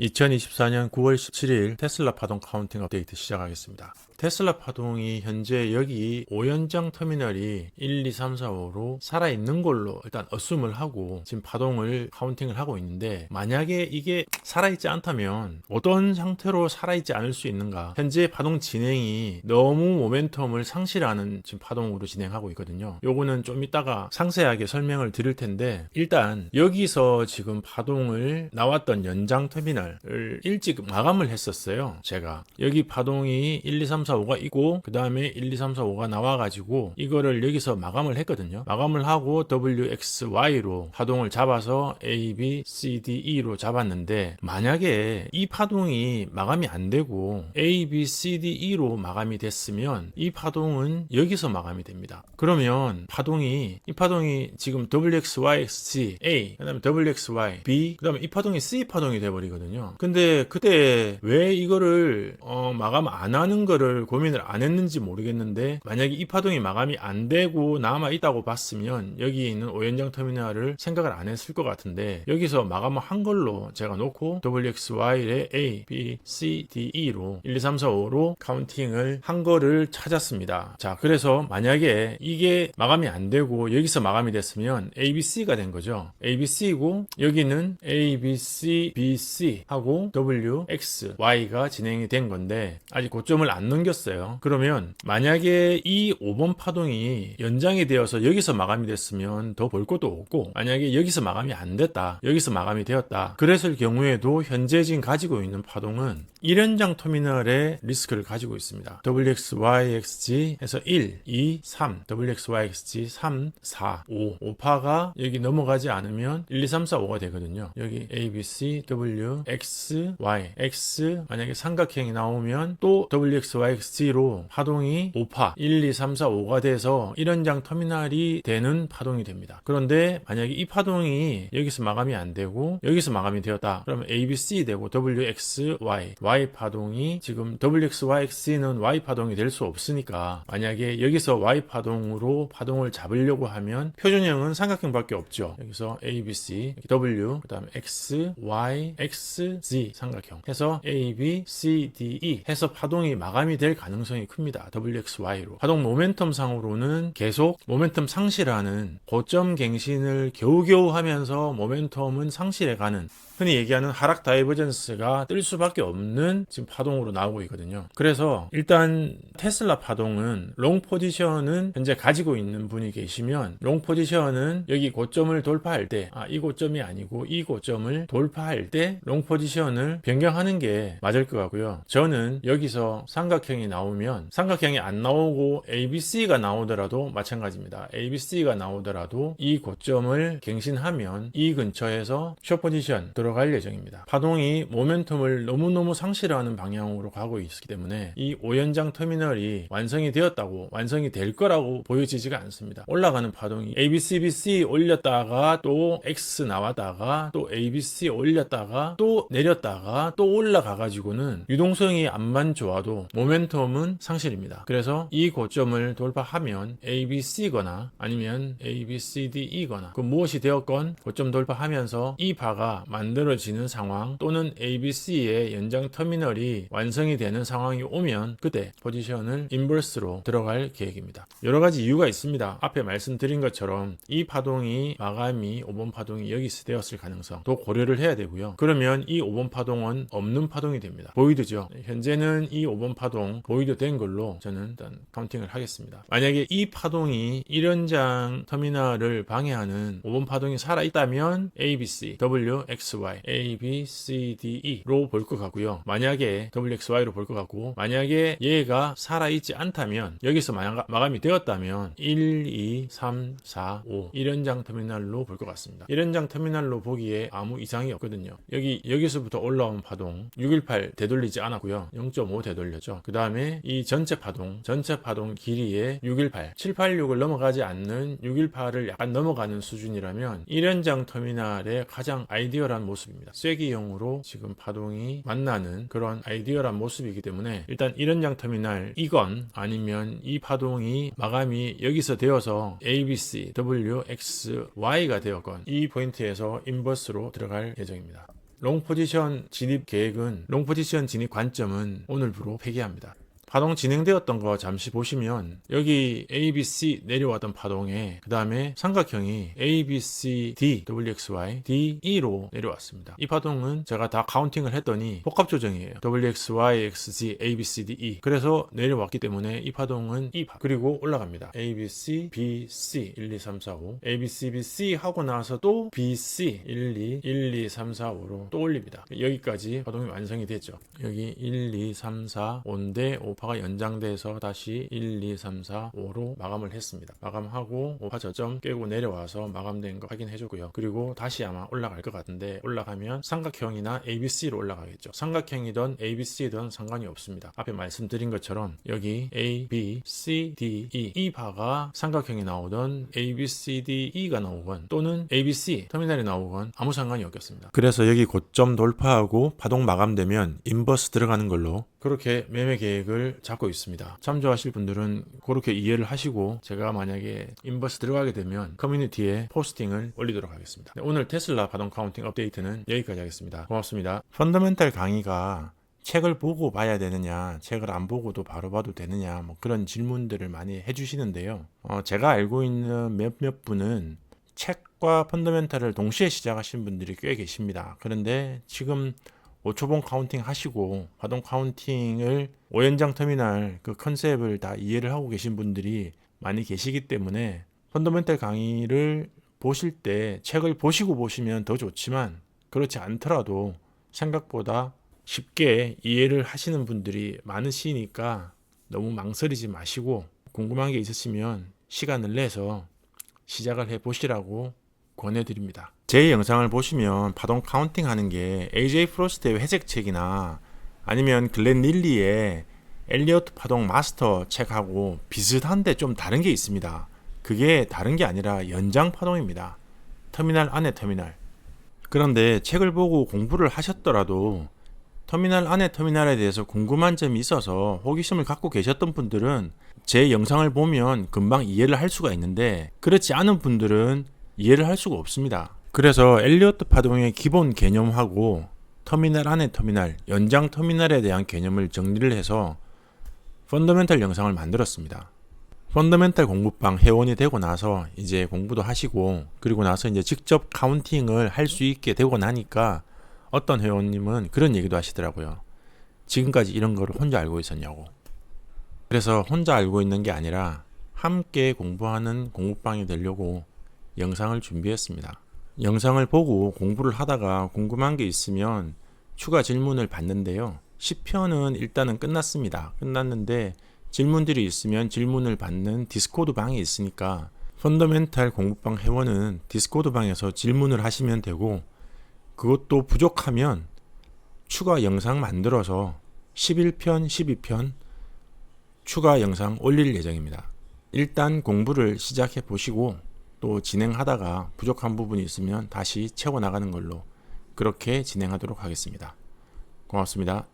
2024년 9월 17일 테슬라 파동 카운팅 업데이트 시작하겠습니다. 테슬라 파동이 현재 여기 5연장 터미널이 1, 2, 3, 4, 5로 살아있는 걸로 일단 어쌔을 하고 지금 파동을 카운팅을 하고 있는데 만약에 이게 살아있지 않다면 어떤 상태로 살아있지 않을 수 있는가 현재 파동 진행이 너무 모멘텀을 상실하는 지금 파동으로 진행하고 있거든요. 요거는 좀 이따가 상세하게 설명을 드릴 텐데 일단 여기서 지금 파동을 나왔던 연장 터미널 을 일찍 마감을 했었어요. 제가 여기 파동이 1, 2, 3, 4, 5가 있고 그 다음에 1, 2, 3, 4, 5가 나와가지고 이거를 여기서 마감을 했거든요. 마감을 하고 W, X, Y로 파동을 잡아서 A, B, C, D, E로 잡았는데 만약에 이 파동이 마감이 안 되고 A, B, C, D, E로 마감이 됐으면 이 파동은 여기서 마감이 됩니다. 그러면 파동이 이 파동이 지금 W, X, Y, X, G, A 그 다음에 W, X, Y, B 그 다음에 이 파동이 C 파동이 돼버리거든요. 근데 그때 왜 이거를 어, 마감 안 하는 거를 고민을 안 했는지 모르겠는데 만약에 이 파동이 마감이 안 되고 남아 있다고 봤으면 여기 있는 오연장 터미널을 생각을 안 했을 것 같은데 여기서 마감을 한 걸로 제가 놓고 WXY의 A, B, C, D, E로 1, 2, 3, 4, 5로 카운팅을 한 거를 찾았습니다. 자, 그래서 만약에 이게 마감이 안 되고 여기서 마감이 됐으면 A, B, C가 된 거죠. A, B, C고 여기는 A, B, C, B, C 하고 W, X, Y가 진행이 된 건데 아직 고점을 안 넘겼어요. 그러면 만약에 이 5번 파동이 연장이 되어서 여기서 마감이 됐으면 더 볼 것도 없고 만약에 여기서 마감이 안 됐다. 여기서 마감이 되었다. 그랬을 경우에도 현재 지금 가지고 있는 파동은 1연장 터미널의 리스크를 가지고 있습니다. WXYXG에서 1, 2, 3, WXYXG 3, 4, 5. 5파가 여기 넘어가지 않으면 1, 2, 3, 4, 5가 되거든요. 여기 A, B, C, W, X, Y, X 만약에 삼각형이 나오면 또 WXYXG로 파동이 5파 1, 2, 3, 4, 5가 돼서 1연장 터미널이 되는 파동이 됩니다. 그런데 만약에 이 파동이 여기서 마감이 안 되고 여기서 마감이 되었다. 그러면 ABC 되고 WXY Y 파동이 지금 WXYX는 Y 파동이 될 수 없으니까 만약에 여기서 Y 파동으로 파동을 잡으려고 하면 표준형은 삼각형밖에 없죠. 여기서 A, B, C, W, 그다음에 X, Y, X, Z 삼각형 해서 A, B, C, D, E 해서 파동이 마감이 될 가능성이 큽니다. WXY로 파동 모멘텀 상으로는 계속 모멘텀 상실하는 고점 갱신을 겨우겨우 하면서 모멘텀은 상실해가는 흔히 얘기하는 하락 다이버전스가 뜰 수밖에 없는 지금 파동으로 나오고 있거든요. 그래서 일단 테슬라 파동은 롱 포지션은 현재 가지고 있는 분이 계시면 롱 포지션은 여기 고점을 돌파할 때, 아, 이 고점이 아니고 이 고점을 돌파할 때 롱 포지션을 변경하는 게 맞을 것 같고요. 저는 여기서 삼각형이 나오면 삼각형이 안 나오고 ABC가 나오더라도 마찬가지입니다. ABC가 나오더라도 이 고점을 갱신하면 이 근처에서 숏 포지션 들어 갈 예정입니다. 파동이 모멘텀을 너무너무 상실하는 방향으로 가고 있기 때문에 이 5연장 터미널이 완성이 되었다고 완성이 될 거라고 보여지지가 않습니다. 올라가는 파동이 ABCBC 올렸다가 또 X 나왔다가 또 ABC 올렸다가 또 내렸다가 또 올라가 가지고는 유동성이 안만 좋아도 모멘텀은 상실입니다. 그래서 이 고점을 돌파하면 ABC거나 아니면 ABCDE거나 그 무엇이 되었건 고점 돌파하면서 이 바가 만들 어지는 상황 또는 ABC의 연장 터미널이 완성이 되는 상황이 오면 그때 포지션을 인버스로 들어갈 계획입니다. 여러 가지 이유가 있습니다. 앞에 말씀드린 것처럼 이 파동이 마감이 5번 파동이 여기서 되었을 가능성도 고려를 해야 되고요. 그러면 이 5번 파동은 없는 파동이 됩니다. 보이드죠. 현재는 이 5번 파동 보이드 된 걸로 저는 일단 카운팅을 하겠습니다. 만약에 이 파동이 1연장 터미널을 방해하는 5번 파동이 살아있다면 ABC, W, X, Y, A, B, C, D, E로 볼 것 같고요. 만약에 W, X, Y로 볼 것 같고 만약에 얘가 살아있지 않다면 여기서 마감- 마감 이 되었다면 1, 2, 3, 4, 5 1연장 터미널로 볼 것 같습니다. 1연장 터미널로 보기에 아무 이상이 없거든요. 여기 여기서부터 올라온 파동 618 되돌리지 않았고요. 0.5 되돌렸죠. 그 다음에 이 전체 파동 전체 파동 길이에 618 786을 넘어가지 않는 618을 약간 넘어가는 수준이라면 1연장 터미널의 가장 아이디어란 모습 입니다. 쐐기형으로 지금 파동이 만나는 그런 아이디어란 모습이기 때문에 일단 1연장 터미널 이건 아니면 이 파동이 마감이 여기서 되어서 ABC, W, X, Y가 되었건 이 포인트에서 인버스로 들어갈 예정입니다. 롱 포지션 진입 계획은 롱 포지션 진입 관점은 오늘부로 폐기합니다. 파동 진행되었던 거 잠시 보시면 여기 A, B, C 내려왔던 파동에 그 다음에 삼각형이 A, B, C, D, W, X, Y, D, E로 내려왔습니다. 이 파동은 제가 다 카운팅을 했더니 복합 조정이에요. W, X, Y, X, Z, A, B, C, D, E. 그래서 내려왔기 때문에 이 파동은 이 파. 그리고 올라갑니다. A, B, C, B, C 1, 2, 3, 4, 5. A, B, C, B, C 하고 나서 또 B, C 1, 2, 1, 2, 3, 4, 5로 또 올립니다. 여기까지 파동이 완성이 됐죠. 여기 1, 2, 3, 4, 5인데 5파 가 연장돼서 다시 1, 2, 3, 4, 5로 마감을 했습니다. 마감하고 5파 저점 깨고 내려와서 마감된 거 확인해 주고요. 그리고 다시 아마 올라갈 것 같은데 올라가면 삼각형이나 ABC로 올라가겠죠. 삼각형이든 ABC든 상관이 없습니다. 앞에 말씀드린 것처럼 여기 A, B, C, D, E 이 파가 삼각형이 나오든 A, B, C, D, E가 나오건 또는 ABC 터미널이 나오건 아무 상관이 없겠습니다. 그래서 여기 고점 돌파하고 파동 마감되면 인버스 들어가는 걸로 그렇게 매매 계획을 잡고 있습니다. 참조하실 분들은 그렇게 이해를 하시고 제가 만약에 인버스 들어가게 되면 커뮤니티에 포스팅을 올리도록 하겠습니다. 네, 오늘 테슬라 파동 카운팅 업데이트는 여기까지 하겠습니다. 고맙습니다. 펀더멘탈 강의가 책을 보고 봐야 되느냐, 책을 안 보고도 바로 봐도 되느냐, 뭐 그런 질문들을 많이 해주시는데요. 어, 제가 알고 있는 몇몇 분은 책과 펀더멘탈을 동시에 시작하신 분들이 꽤 계십니다. 그런데 지금 5초봉 카운팅 하시고 파동 카운팅을 오연장 터미널 그 컨셉을 다 이해를 하고 계신 분들이 많이 계시기 때문에 펀더멘탈 강의를 보실 때 책을 보시고 보시면 더 좋지만 그렇지 않더라도 생각보다 쉽게 이해를 하시는 분들이 많으시니까 너무 망설이지 마시고 궁금한 게 있으시면 시간을 내서 시작을 해 보시라고 권해드립니다. 제 영상을 보시면 파동 카운팅 하는 게 AJ 프로스트의 회색 책이나 아니면 글렌 릴리의 엘리어트 파동 마스터 책하고 비슷한데 좀 다른 게 있습니다. 그게 다른 게 아니라 연장 파동입니다. 터미널 안에 터미널. 그런데 책을 보고 공부를 하셨더라도 터미널 안에 터미널에 대해서 궁금한 점이 있어서 호기심을 갖고 계셨던 분들은 제 영상을 보면 금방 이해를 할 수가 있는데 그렇지 않은 분들은 이해를 할 수가 없습니다. 그래서 엘리어트 파동의 기본 개념하고 터미널 안의 터미널, 연장 터미널에 대한 개념을 정리를 해서 펀더멘탈 영상을 만들었습니다. 펀더멘탈 공부방 회원이 되고 나서 이제 공부도 하시고 그리고 나서 이제 직접 카운팅을 할 수 있게 되고 나니까 어떤 회원님은 그런 얘기도 하시더라고요. 지금까지 이런 거를 혼자 알고 있었냐고. 그래서 혼자 알고 있는 게 아니라 함께 공부하는 공부방이 되려고 영상을 준비했습니다. 영상을 보고 공부를 하다가 궁금한 게 있으면 추가 질문을 받는데요. 10편은 일단은 끝났습니다. 끝났는데 질문들이 있으면 질문을 받는 디스코드 방이 있으니까 펀더멘탈 공부방 회원은 디스코드 방에서 질문을 하시면 되고 그것도 부족하면 추가 영상 만들어서 11편, 12편 추가 영상 올릴 예정입니다. 일단 공부를 시작해 보시고 또 진행하다가 부족한 부분이 있으면 다시 채워 나가는 걸로 그렇게 진행하도록 하겠습니다. 고맙습니다.